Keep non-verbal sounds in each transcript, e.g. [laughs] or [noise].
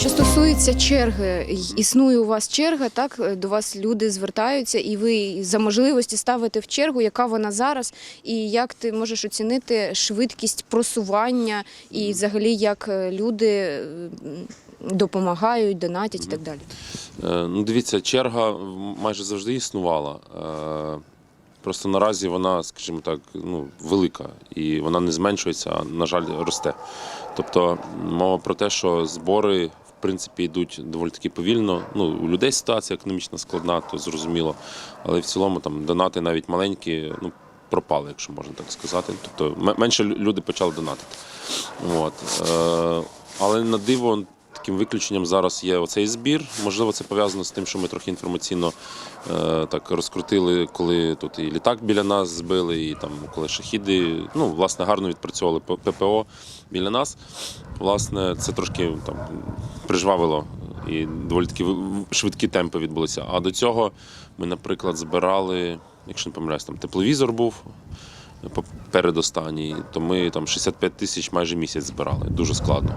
Що стосується черги, існує у вас черга, так до вас люди звертаються, і ви за можливості ставите в чергу, яка вона зараз, і як ти можеш оцінити швидкість просування, і взагалі як е, люди допомагають, донатять і так далі. Е, Ну, дивіться, черга майже завжди існувала. Е, Просто наразі вона, скажімо так, ну, велика і вона не зменшується, а, на жаль, росте. Тобто мова про те, що збори в принципі йдуть доволі таки повільно. Ну, у людей ситуація економічно складна, то зрозуміло. Але в цілому там донати навіть маленькі, ну, пропали, якщо можна так сказати. Тобто менше люди почали донатити. От. Е, але на диво таким виключенням зараз є оцей збір. Можливо, це пов'язано з тим, що ми трохи інформаційно е, так розкрутили, коли тут і літак біля нас збили, і там коли шахіди, ну, власне, гарно відпрацьовували ППО біля нас. Власне, це трошки там прижвавило і доволі в- швидкі темпи відбулися. А до цього ми, наприклад, збирали, якщо не помиляюсь, там тепловізор був передостанній, то ми там 65 тисяч майже місяць збирали. Дуже складно.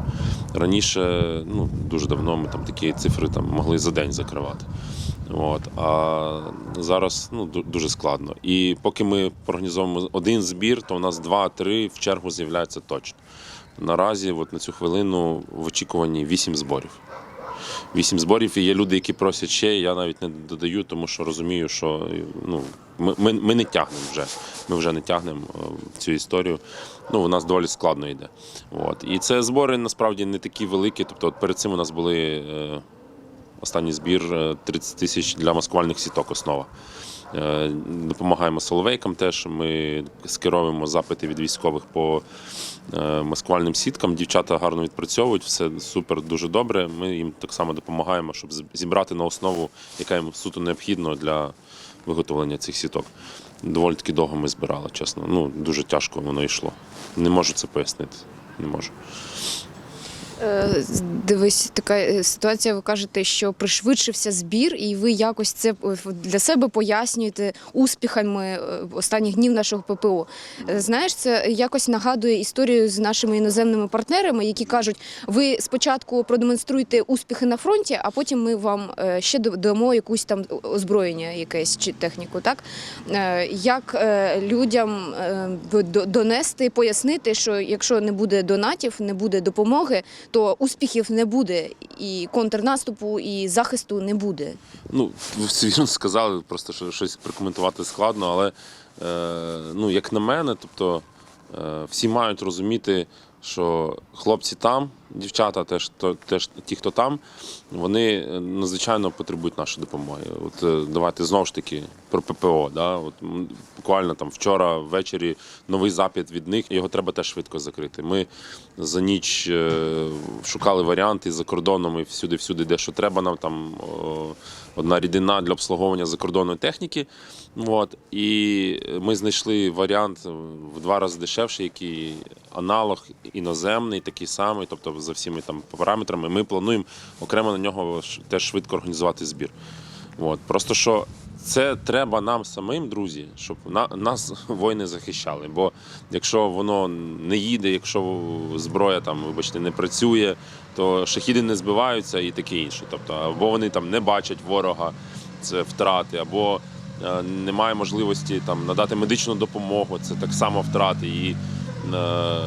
Раніше, ну дуже давно ми там такі цифри там могли за день закривати. От. А зараз ну, дуже складно. І поки ми організовуємо один збір, то у нас два-три в чергу з'являються точно. Наразі, от на цю хвилину, в очікуванні вісім зборів. Вісім зборів, і є люди, які просять ще. Я навіть не додаю, тому що розумію, що ну, ми, ми, ми не тягнемо вже. Ми вже не тягнемо е, цю історію. Ну, у нас доволі складно йде. От. І це збори насправді не такі великі. Тобто, от перед цим у нас були е, останній збір е, 30 тисяч для маскувальних сіток основа. Е, Допомагаємо соловейкам теж. Ми скеровуємо запити від військових по е, маскувальним сіткам. Дівчата гарно відпрацьовують, все супер, дуже добре. Ми їм так само допомагаємо, щоб зібрати на основу, яка їм суто необхідна для виготовлення цих сіток. Доволі таки довго ми збирали, чесно. Ну, дуже тяжко воно йшло. Не можу це пояснити. Не можу. Е, Дивись, така е, ситуація. Ви кажете, що пришвидшився збір, і ви якось це е, для себе пояснюєте успіхами останніх днів нашого ППО. Знаєш, це якось нагадує історію з нашими іноземними партнерами, які кажуть: ви спочатку продемонструйте успіхи на фронті, а потім ми вам ще дамо якусь там озброєння, якесь чи техніку. Так як людям до- донести, пояснити, що якщо не буде донатів, не буде допомоги, то успіхів не буде, і контрнаступу, і захисту не буде. Ну, вірно сказали, просто що щось прокоментувати складно, але е, ну, як на мене, тобто е, всі мають розуміти, що хлопці там, дівчата теж, теж ті, хто там, вони надзвичайно потребують нашої допомоги. От е, давайте знову ж таки про ППО. Да? От, буквально там вчора ввечері новий запит від них, його треба теж швидко закрити. Ми за ніч е, шукали варіанти за кордоном і всюди, всюди, де що треба нам там одна рідина для обслуговування закордонної техніки. От. І ми знайшли варіант в два рази дешевший, який аналог іноземний, такий самий, тобто за всіми там параметрами. Ми плануємо окремо на нього теж швидко організувати збір. От. Просто що це треба нам самим, друзі, щоб на, нас [laughs] воїни захищали. Бо якщо воно не їде, якщо зброя там, вибачте, не працює, то шахіди не збиваються і таке інше. Тобто, або вони там не бачать ворога, це втрати, або е, немає можливості там надати медичну допомогу, це так само втрати. І е,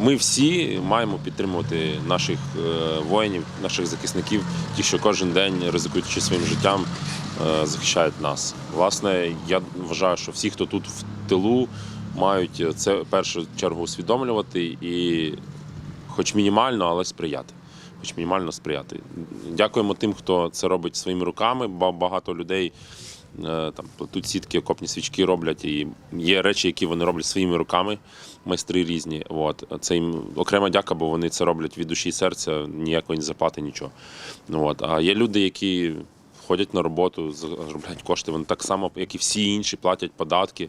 ми всі маємо підтримувати наших е, воїнів, наших захисників, ті, що кожен день, ризикуючи своїм життям, е, захищають нас. Власне, я вважаю, що всі, хто тут в тилу, мають це в першу чергу усвідомлювати і, хоч мінімально, але сприяти. Хоч мінімально сприяти. Дякуємо тим, хто це робить своїми руками. Ба- Багато людей там плетуть сітки, окопні свічки роблять. І є речі, які вони роблять своїми руками, майстри різні. От. Це їм окрема дяка, бо вони це роблять від душі і серця, ніякої зарплати, нічого. Ну, От. А є люди, які ходять на роботу, заробляють кошти. Вони так само, як і всі інші, платять податки.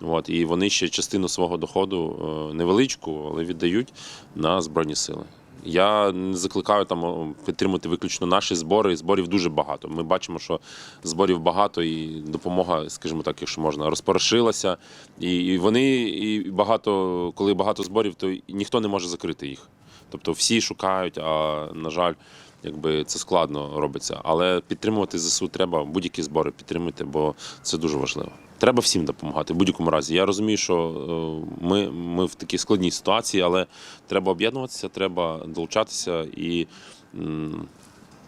От. І вони ще частину свого доходу е, невеличку, але віддають на Збройні Сили. Я не закликаю там підтримати виключно наші збори. Зборів дуже багато. Ми бачимо, що зборів багато, і допомога, скажімо так, якщо можна, розпорошилася. І, вони і багато, коли багато зборів, то ніхто не може закрити їх. Тобто всі шукають, а на жаль, якби це складно робиться. Але підтримувати ЗСУ треба, будь-які збори підтримуйте, бо це дуже важливо. Треба всім допомагати в будь-якому разі. Я розумію, що е, ми, ми в такій складній ситуації, але треба об'єднуватися, треба долучатися і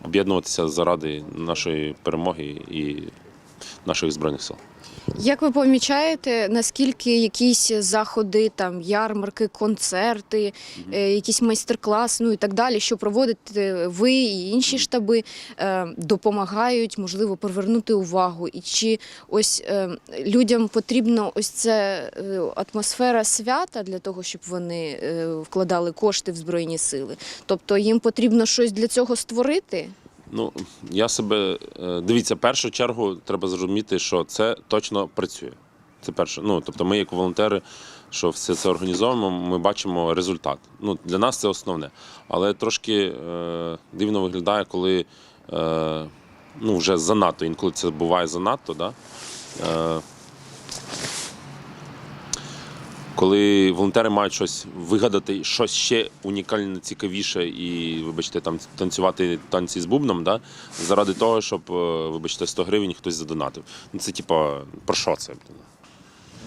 об'єднуватися заради нашої перемоги і наших збройних сил. Як ви помічаєте, наскільки якісь заходи, там ярмарки, концерти, е, якісь майстер-клас, ну і так далі, що проводите ви і інші штаби, е, допомагають, можливо, привернути увагу? І чи ось е, людям потрібно ось е, атмосфера свята для того, щоб вони вкладали кошти в збройні сили? Тобто їм потрібно щось для цього створити? Ну, я себе е, дивіться, в першу чергу треба зрозуміти, що це точно працює. Це перше. Ну, тобто, ми, як волонтери, що все це організовуємо, ми бачимо результат. Ну, для нас це основне. Але трошки е, дивно виглядає, коли е, ну, вже занадто, інколи це буває занадто, да? е, коли волонтери мають щось вигадати, щось ще унікальне, цікавіше, і, вибачте, там танцювати танці з бубном, да? заради того, щоб, е, вибачте, 100 гривень хтось задонатив. Ну це типа, про що це?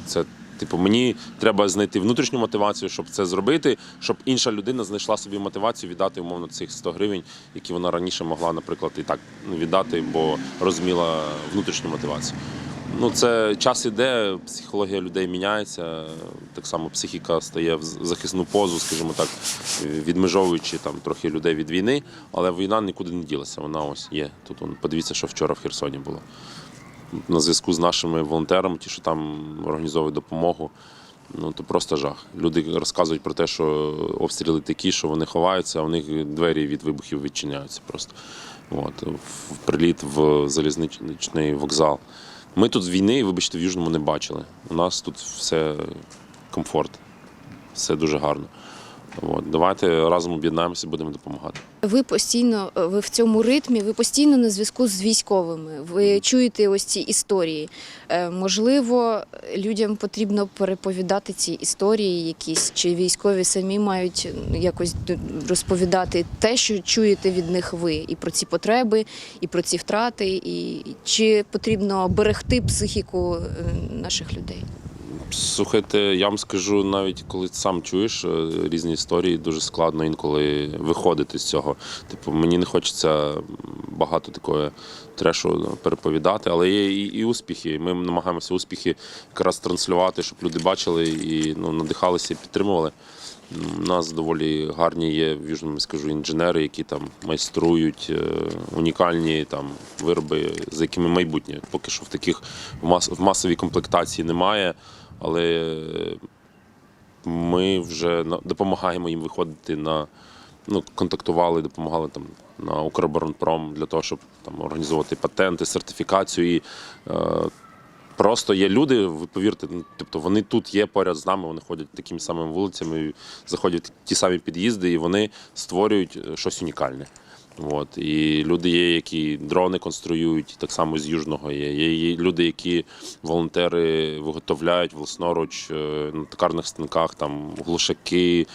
Це, типу, мені треба знайти внутрішню мотивацію, щоб це зробити, щоб інша людина знайшла собі мотивацію віддати умовно цих 100 гривень, які вона раніше могла, наприклад, і так віддати, бо розуміла внутрішню мотивацію. Ну, це час іде, психологія людей міняється. Так само психіка стає в захисну позу, скажімо так, відмежовуючи там трохи людей від війни, але війна нікуди не ділася. Вона ось є. Тут он, подивіться, що вчора в Херсоні було. На зв'язку з нашими волонтерами, ті, що там організовують допомогу. Ну то просто жах. Люди розказують про те, що обстріли такі, що вони ховаються, а у них двері від вибухів відчиняються просто. От, в приліт в залізничний вокзал. Ми тут війни, вибачте, в Южному не бачили. У нас тут все комфорт, все дуже гарно. От, давайте разом об'єднаємося, будемо допомагати. Ви постійно е, ви в цьому ритмі, ви постійно на зв'язку з військовими. Ви чуєте ось ці історії. Е, Можливо, людям потрібно переповідати ці історії, якісь чи військові самі мають якось розповідати те, що чуєте від них ви, і про ці потреби, і про ці втрати, і чи потрібно берегти психіку е, наших людей. Слухайте, я вам скажу, навіть коли сам чуєш е, різні історії, дуже складно інколи виходити з цього. Типу, мені не хочеться багато такої трешу переповідати, але є і, і успіхи. Ми намагаємося успіхи якраз транслювати, щоб люди бачили і ну, надихалися і підтримували. У нас доволі гарні є в Южному скажу інженери, які там майструють е, унікальні там вироби, за якими майбутнє. Поки що в таких в, мас, в масовій комплектації немає, але ми вже допомагаємо їм виходити на ну, контактували, допомагали там на Укроборонпром для того, щоб там організовувати патенти, сертифікацію. І, е, Просто є люди, ви повірте, ну, тобто вони тут є поряд з нами, вони ходять такими самими вулицями, заходять в ті самі під'їзди, і вони створюють е, щось унікальне. От. І люди є, які дрони конструюють, так само з Южного є. Є, люди, які волонтери виготовляють власноруч е, на токарних станках там глушаки,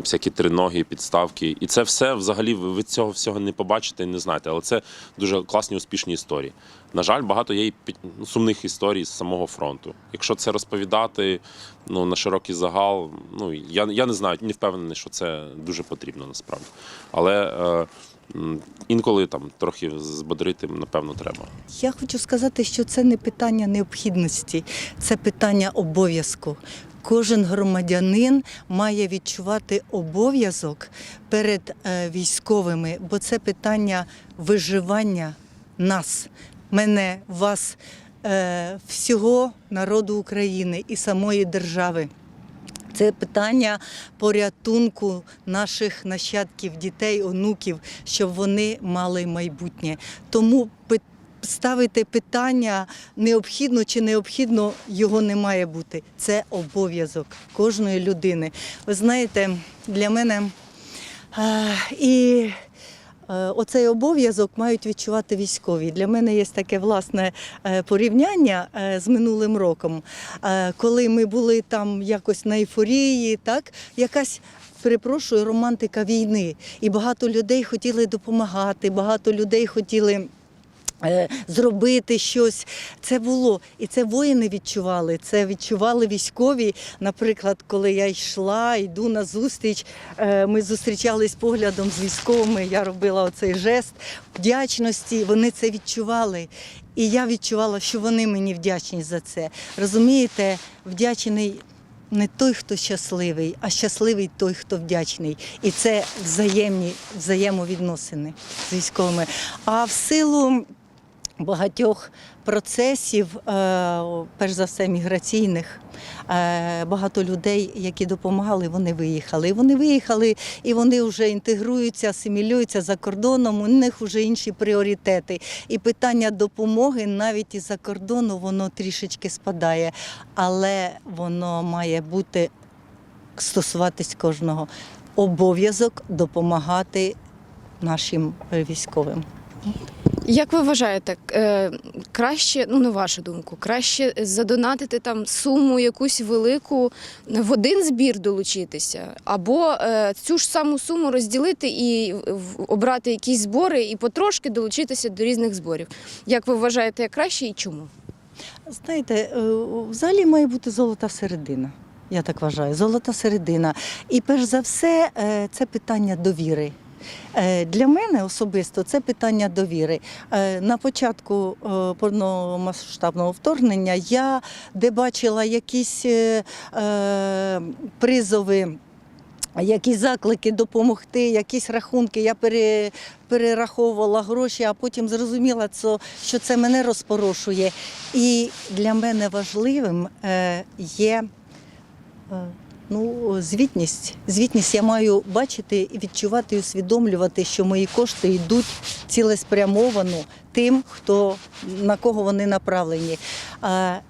всякі триногі, підставки. І це все взагалі ви цього всього не побачите і не знаєте. Але це дуже класні, успішні історії. На жаль, багато є і ну, сумних історій з самого фронту. Якщо це розповідати ну, на широкий загал, ну я, я не знаю, не впевнений, що це дуже потрібно насправді. Але е, інколи там трохи збодрити, напевно, треба. Я хочу сказати, що це не питання необхідності, це питання обов'язку. Кожен громадянин має відчувати обов'язок перед е, військовими, бо це питання виживання нас, мене, вас, е, всього народу України і самої держави. Це питання порятунку наших нащадків, дітей, онуків, щоб вони мали майбутнє. Тому пи- ставити питання необхідно чи необхідно його не має бути. Це обов'язок кожної людини. Ви знаєте, для мене е, і е, оцей обов'язок мають відчувати військові. Для мене є таке власне е, порівняння з минулим роком, коли ми були там якось на ейфорії, так якась. Перепрошую, романтика війни. І багато людей хотіли допомагати, багато людей хотіли зробити щось. Це було. І це воїни відчували. Це відчували військові. Наприклад, коли я йшла, йду на зустріч, е, ми зустрічались поглядом з військовими. Я робила оцей жест вдячності. Вони це відчували. І я відчувала, що вони мені вдячні за це. Розумієте, вдячний не той, хто щасливий, а щасливий той, хто вдячний. І це взаємні взаємовідносини з військовими. А в силу багатьох процесів, е, перш за все, міграційних. е, Багато людей, які допомагали, вони виїхали. Вони виїхали, і вони вже інтегруються, асимілюються за кордоном. У них вже інші пріоритети. І питання допомоги навіть із-за кордону воно трішечки спадає, але воно має бути стосуватись кожного. Обов'язок допомагати нашим військовим. Як ви вважаєте, е, краще, ну на вашу думку, краще задонатити там суму якусь велику в один збір долучитися, або е, цю ж саму суму розділити і обрати якісь збори і потрошки долучитися до різних зборів? Як ви вважаєте, краще і чому? Знаєте, е, взагалі має бути золота середина. Я так вважаю, золота середина. І перш за все, е, це питання довіри. Е, Для мене особисто це питання довіри. Е, На початку е, повномасштабного вторгнення я де бачила якісь призови. Якісь заклики допомогти, якісь рахунки. Я пере, перераховувала гроші, а потім зрозуміла, що це мене розпорошує. І для мене важливим є ну, звітність. Звітність я маю бачити, і відчувати і усвідомлювати, що мої кошти йдуть цілеспрямовано тим, хто, на кого вони направлені. Е,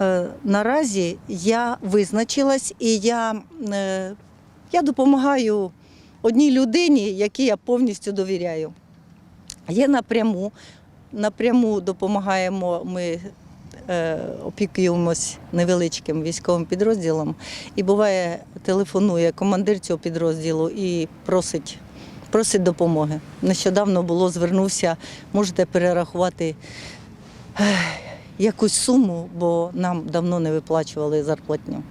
Е, Наразі я визначилась і я, е, я допомагаю одній людині, якій я повністю довіряю. Є напряму, напряму допомагаємо ми. Е, Опікуємось невеличким військовим підрозділом, і буває, телефонує командир цього підрозділу і просить, просить допомоги. Нещодавно було звернувся, можете перерахувати якусь суму, бо нам давно не виплачували зарплатню.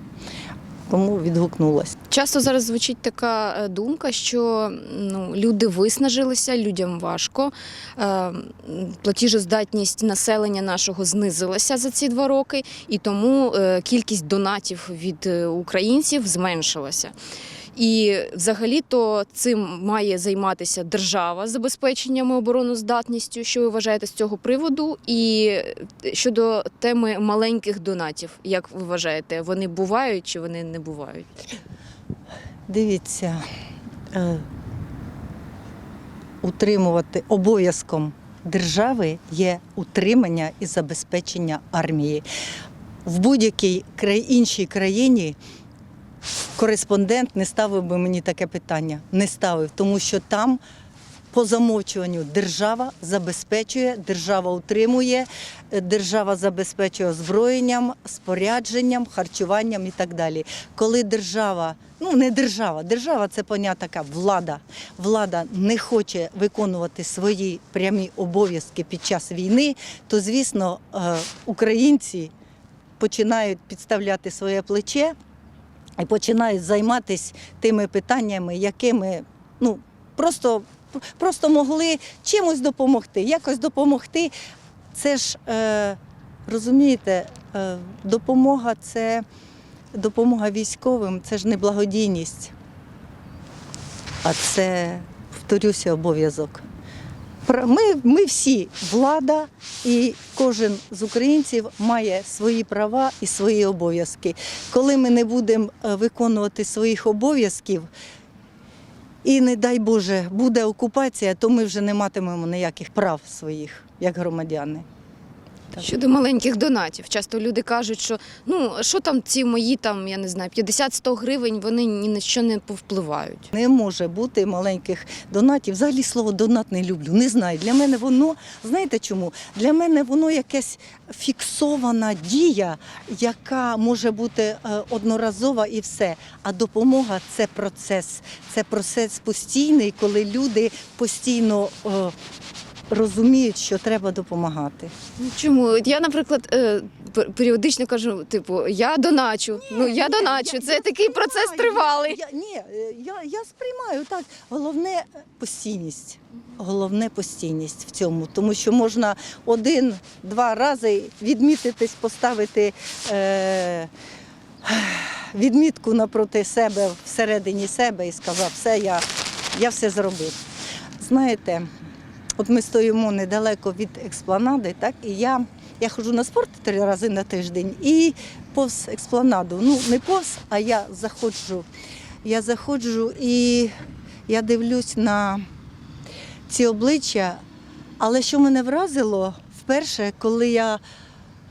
Тому відгукнулася. Часто зараз звучить така е, думка, що ну, люди виснажилися, людям важко. Е, платіжоздатність населення нашого знизилася за ці два роки, і тому е, кількість донатів від українців зменшилася. І взагалі-то цим має займатися держава забезпеченням і обороноздатністю. Що ви вважаєте з цього приводу? І щодо теми маленьких донатів, як ви вважаєте, вони бувають чи вони не бувають? Дивіться, е, утримувати обов'язком держави є утримання і забезпечення армії. В будь-якій іншій країні кореспондент не ставив би мені таке питання. Не ставив, тому що там по замовчуванню держава забезпечує, держава утримує, е, держава забезпечує озброєнням, спорядженням, харчуванням і так далі. Коли держава, ну не держава, держава це поняття така влада. Влада не хоче виконувати свої прямі обов'язки під час війни, то звісно е, українці починають підставляти своє плече і починають займатися тими питаннями, якими ну просто, просто могли чимось допомогти, якось допомогти. Це ж е, розумієте, е, допомога це допомога військовим, це ж не благодійність, а це, повторюся, обов'язок. Ми, ми всі влада, і кожен з українців має свої права і свої обов'язки. Коли ми не будемо е, виконувати своїх обов'язків, і не дай Боже, буде окупація, то ми вже не матимемо ніяких прав своїх як громадяни. Так. Щодо маленьких донатів, часто люди кажуть, що ну що там ці мої там, я не знаю, 50-100 гривень, вони ні на що не повпливають. Не може бути маленьких донатів. Взагалі слово донат не люблю. Не знаю. Для мене воно, знаєте чому? Для мене воно якась фіксована дія, яка може бути е, одноразова і все. А допомога це процес. Це процес постійний, коли люди постійно е, розуміють, що треба допомагати. Чому? Я, наприклад, е, періодично кажу, типу, я доначу. ну я доначу. Це такий процес сприймаю. тривалий. Я, ні, е, я, я сприймаю так. Головне постійність. Головне постійність в цьому, тому що можна один-два рази відмітитись, поставити е, [sighs] відмітку напроти себе всередині себе і сказав, все, я, я все зробив. Знаєте, от ми стоїмо недалеко від експланади, так, і я, я ходжу на спорт три рази на тиждень і повз експланаду. Ну, не повз, а я заходжу. Я заходжу і я дивлюсь на ці обличчя. Але що мене вразило вперше, коли я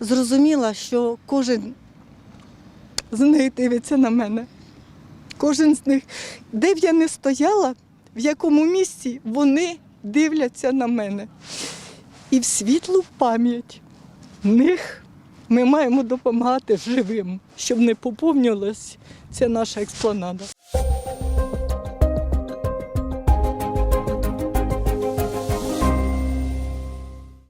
зрозуміла, що кожен з них дивиться на мене. Кожен з них, де б я не стояла, в якому місці вони дивляться на мене. І в світлу пам'ять них ми маємо допомагати живим, щоб не поповнювалася ця наша експланада.